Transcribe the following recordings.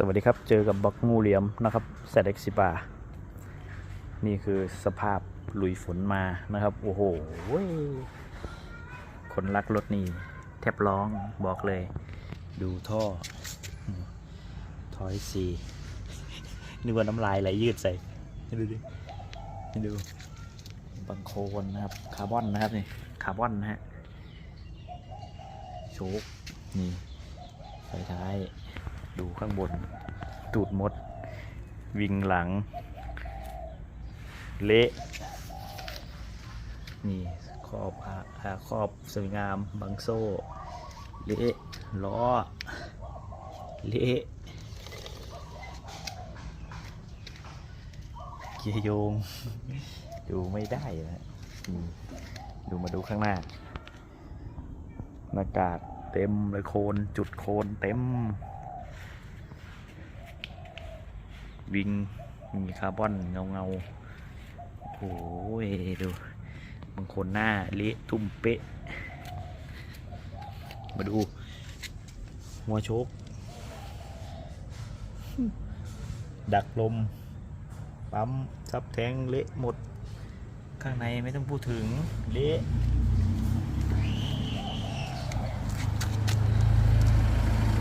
สวัสดีครับ เจอกับบักงูเหลี่ยมนะครับแซดเอ็กซิบานี่คือสภาพลุยฝนมานะครับ โอ้โห คนรักรถนี่ แทบร้องบอกเลย ดูท่อทอไอซีนึกว่าน้ำลายไหลยืดใส่ ดูดิดูบังโคลนนะครับ คาร์บอนนะครับนี่ คาร์บอนนะฮะ โชคนี่ไฟท้าย ดูข้างบน ตูดมด วิงหลัง เละ นี่ครอบอาอาครอบสวยงามบังโซ่ เละล้อ เละเกียโยง ดูไม่ได้นะดูมาดูข้างหน้าหน้ากากเต็มเลยโคนจุดโคนเต็ม วิงมีคาร์บอนเงาเงาโอ้ยดูบางคนหน้าเละทุ่มเป๊ะ มาดู หัวโชกดักลม ปั๊มซับแทงเละหมด ข้างในไม่ต้องพูดถึง เละ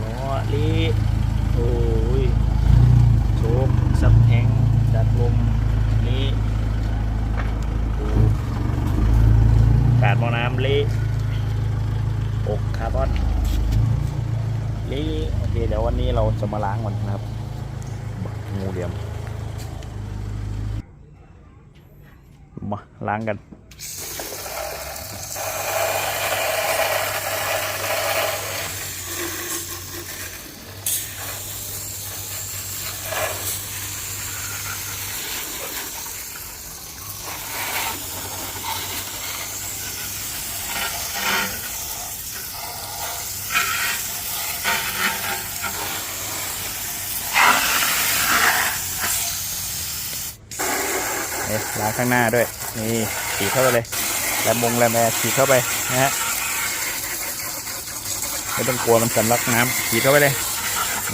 ล้อเละโอ้ย โชคสับแทงดัดลมนี่ดูกาดห มอน้ำเละอกคาร์บอนเละโอเคเดี๋ยววันนี้เราจะมาล้างมันนะครับ งูเหลี่ยมมาล้างกัน นี่ล้างข้างหน้าด้วย นี่ฉีดเข้าไปเลยแลมมงแลมแอร์ฉีดเข้าไปนะฮะไม่ต้องกลัวมันสำลักน้ำฉีดเข้าไปเลย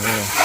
นี่